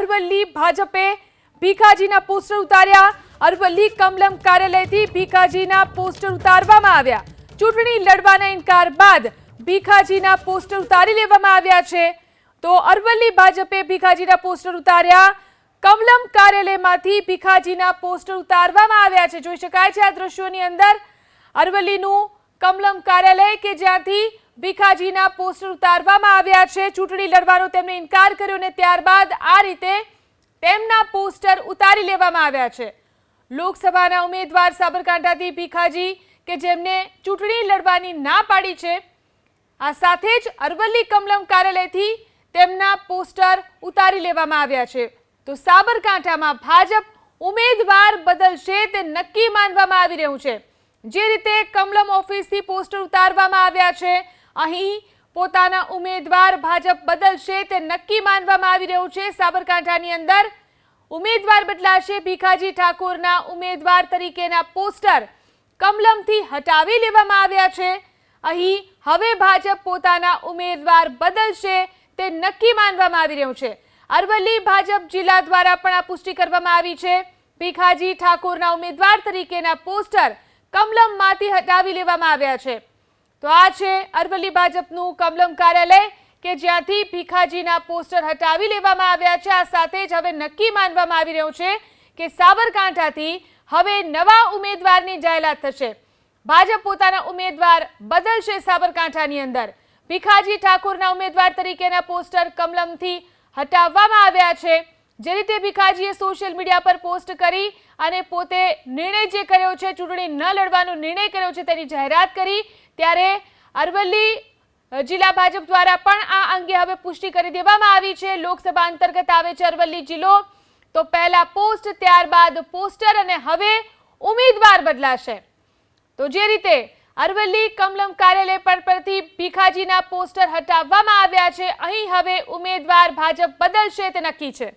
અરવલ્લી ભાજપે ભીખાજીના પોસ્ટર ઉતાર્યા. અરવલ્લી કમલમ કાર્યાલયથી ભીખાજીના પોસ્ટર ઉતારવામાં આવ્યા. ચૂંટણી લડવાના ઇનકાર બાદ ભીખાજીના પોસ્ટર ઉતારી લેવામાં આવ્યા છે. તો અરવલ્લી ભાજપે ભીખાજીના પોસ્ટર ઉતાર્યા. કમલમ કાર્યાલયમાંથી ભીખાજીના પોસ્ટર ઉતારવામાં આવ્યા છે. જોઈ શકાય છે આ દ્રશ્યોની અંદર અરવલ્લીનું કમલમ કાર્યાલય કે જ્યાંથી ભીખાજીના પોસ્ટર ઉતારવામાં આવ્યા છે. ચૂંટણી લડવાનો તેમણે ઇનકાર કર્યો અને ત્યારબાદ આ રીતે તેમના પોસ્ટર ઉતારી લેવામાં આવ્યા છે. લોકસભાના ઉમેદવાર સાબરકાંઠાથી ભીખાજી કે જેમને ચૂંટણી લડવાની ના પાડી છે, આ સાથે જ અરવલ્લી કમલમ કાર્યાલયથી તેમના પોસ્ટર ઉતારી લેવામાં આવ્યા છે. તો સાબરકાંઠામાં ભાજપ ઉમેદવાર બદલશે તે નક્કી માનવામાં આવી રહ્યું છે. જે રીતે કમલમ ઓફિસથી પોસ્ટર ઉતારવામાં આવ્યા છે અહીં પોતાના ઉમેદવાર ભાજપ બદલશે તે નક્કી માનવામાં આવી રહ્યું છે સાબરકાંઠાની અંદર. ઉમેદવાર બદલાશે ભીખાજી ઠાકોરના ઉમેદવાર તરીકેના પોસ્ટર કમલમથી હટાવી લેવામાં આવ્યા છે. અહીં હવે ભાજપ પોતાના ઉમેદવાર બદલશે તે નક્કી માનવામાં આવી રહ્યું છે. અરવલ્લી ભાજપ જિલ્લા દ્વારા પણ આ પુષ્ટિ કરવામાં આવી છે. ભીખાજી ઠાકોરના ઉમેદવાર તરીકેના પોસ્ટર કમલમમાંથી હટાવી લેવામાં આવ્યા છે. તો આ છે અરવલ્લી ભાજપનું કમલમ કાર્યાલય, કે જ્યાંથી ભીખાજીના પોસ્ટર હટાવી લેવામાં આવ્યા છે. આ સાથે જ હવે નક્કી માનવામાં આવી રહ્યું છે કે સાબરકાંઠાથી હવે નવા ઉમેદવારની જાહેરાત થશે. ભાજપ પોતાના ઉમેદવાર બદલશે સાબરકાંઠાની અંદર. ભીખાજી ઠાકોરના ઉમેદવાર તરીકેના પોસ્ટર કમલમથી હટાવવામાં આવ્યા છે. જે રીતે ભીખાજીએ સોશિયલ મીડિયા પર પોસ્ટ કરી અને પોતે નિર્ણય જે કર્યો છે, ચૂંટણી ન લડવાનો નિર્ણય કર્યો છે તેની જાહેરાત કરી, ત્યારે અરવલ્લી જિલ્લા ભાજપ દ્વારા પણ આ અંગે હવે પુષ્ટિ કરી દેવામાં આવી છે. લોકસભા અંતર્ગત આવે છે અરવલ્લી જિલ્લો. તો પહેલા પોસ્ટ ત્યારબાદ પોસ્ટર અને હવે ઉમેદવાર બદલાશે. તો જે રીતે અરવલ્લી કમલમ કાર્યાલય પર પરથી ભીખાજીના પોસ્ટર હટાવવામાં આવ્યા છે, અહીં હવે ઉમેદવાર ભાજપ બદલશે તે નક્કી છે.